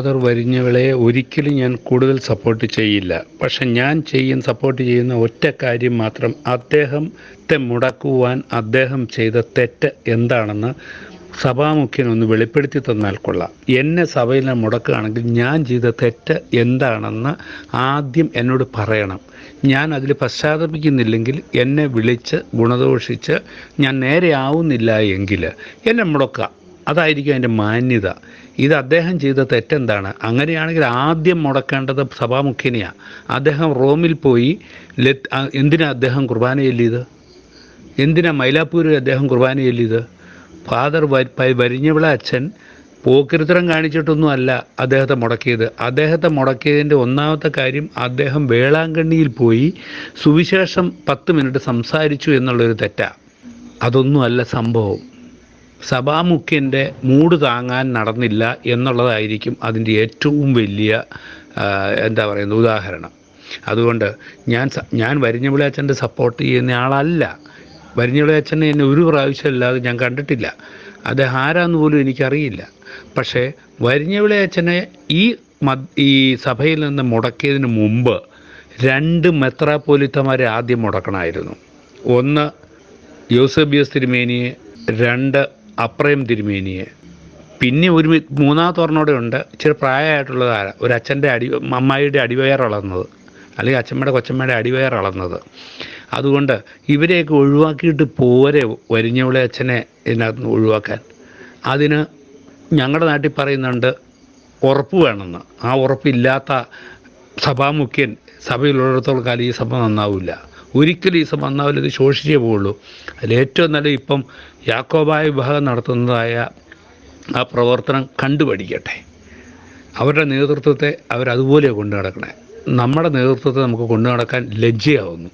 Father വരിഞ്ഞവളെ ഒരിക്കലും ഞാൻ കൂടുതൽ സപ്പോർട്ട് ചെയ്യില്ല. പക്ഷെ ഞാൻ ചെയ്യുന്ന സപ്പോർട്ട് ചെയ്യുന്ന ഒറ്റ കാര്യം മാത്രം. അദ്ദേഹത്തെ മുടക്കുവാൻ അദ്ദേഹം ചെയ്ത തെറ്റ് എന്താണെന്ന് സഭാമുഖ്യൻ ഒന്ന് വെളിപ്പെടുത്തി തന്നാൽ കൊള്ളാം. എന്നെ സഭയിൽ മുടക്കുകയാണെങ്കിൽ ഞാൻ ചെയ്ത തെറ്റ് എന്താണെന്ന് ആദ്യം എന്നോട് പറയണം. ഞാൻ അതിൽ പശ്ചാത്തപിക്കുന്നില്ലെങ്കിൽ എന്നെ വിളിച്ച് ഗുണദോഷിച്ച് ഞാൻ നേരെ ആവുന്നില്ല എങ്കിൽ എന്നെ മുടക്കുക. അതായിരിക്കും അതിന്റെ മാന്യത. ഇത് അദ്ദേഹം ചെയ്ത തെറ്റെന്താണ്? അങ്ങനെയാണെങ്കിൽ ആദ്യം മുടക്കേണ്ടത് സഭാമുഖ്യനെയാണ് അദ്ദേഹം റോമിൽ പോയി എന്തിനാണ് എന്തിനാ അദ്ദേഹം കുർബാന ചൊല്ലിയത്? എന്തിനാ മൈലാപ്പൂരിൽ അദ്ദേഹം കുർബാന ചൊല്ലിയത്? ഫാദർ വരിഞ്ഞവിള അച്ഛൻ പോക്കിരുത്തരം കാണിച്ചിട്ടൊന്നുമല്ല അദ്ദേഹത്തെ മുടക്കിയത്. അദ്ദേഹത്തെ മുടക്കിയതിന്റെ ഒന്നാമത്തെ കാര്യം അദ്ദേഹം വേളാങ്കണ്ണിയിൽ പോയി സുവിശേഷം പത്ത് മിനിറ്റ് സംസാരിച്ചു എന്നുള്ളൊരു തെറ്റാണ് അതൊന്നുമല്ല സംഭവം. സഭാമുഖ്യന്റെ മൂട് താങ്ങാൻ നടന്നില്ല എന്നുള്ളതായിരിക്കും അതിന്റെ ഏറ്റവും വലിയ എന്താ പറയുന്നത് ഉദാഹരണം. അതുകൊണ്ട് ഞാൻ ഞാൻ വരിഞ്ഞവിളി അച്ഛന്റെ സപ്പോർട്ട് ചെയ്യുന്ന ആളല്ല. വരിഞ്ഞവിളി അച്ഛനെ എന്നെ ഒരു പ്രാവശ്യം അല്ലാതെ ഞാൻ കണ്ടിട്ടില്ല. അദ്ദേഹം ആരാന്ന് പോലും എനിക്കറിയില്ല. പക്ഷേ വരിഞ്ഞവിളി അച്ഛനെ ഈ ഈ സഭയിൽ നിന്ന് മുടക്കിയതിന് മുമ്പ് രണ്ട് മെത്രാപോലിത്തമാരെ ആദ്യം മുടക്കണമായിരുന്നു. ഒന്ന് യൂസബിയസ് തിരുമേനിയെ രണ്ട് അപ്രയം തിരുമേനിയെ. പിന്നെ ഒരു മൂന്നാമത്തെ ഒരെണ്ണോടെ ഉണ്ട്. ഇച്ചിരി പ്രായമായിട്ടുള്ളത് ആരാ ഒരു അച്ഛന്റെ അടി അമ്മായിയുടെ അടിവയർ അളന്നത് അല്ലെങ്കിൽ അച്ഛമ്മയുടെ കൊച്ചമ്മയുടെ അടിവയർ അളന്നത് അതുകൊണ്ട് ഇവരെയൊക്കെ ഒഴിവാക്കിയിട്ട് പോരെ വരിഞ്ഞവളെ അച്ഛനെ ഇതിനകത്ത് ഒഴിവാക്കാൻ. അതിന് ഞങ്ങളുടെ നാട്ടിൽ പറയുന്നുണ്ട് ഉറപ്പ് വേണമെന്ന്. ആ ഉറപ്പില്ലാത്ത സഭാമുഖ്യൻ സഭയിലുള്ളിടത്തോളം കാലം ഈ സഭ നന്നാവില്ല. ഒരിക്കലും ഈ സഭ നന്നാവില്ല ഇത് ശോഷിച്ചേ പോവുള്ളൂ. അതിൽ ഏറ്റവും നല്ല ഇപ്പം യാക്കോബായ വിഭാഗം നടത്തുന്നതായ ആ പ്രവർത്തനം കണ്ടുപഠിക്കട്ടെ. അവരുടെ നേതൃത്വത്തെ അവരതുപോലെ കൊണ്ടു നടക്കണേ. നമ്മുടെ നേതൃത്വത്തെ നമുക്ക് കൊണ്ടു നടക്കാൻ ലജ്ജയാവുന്നു.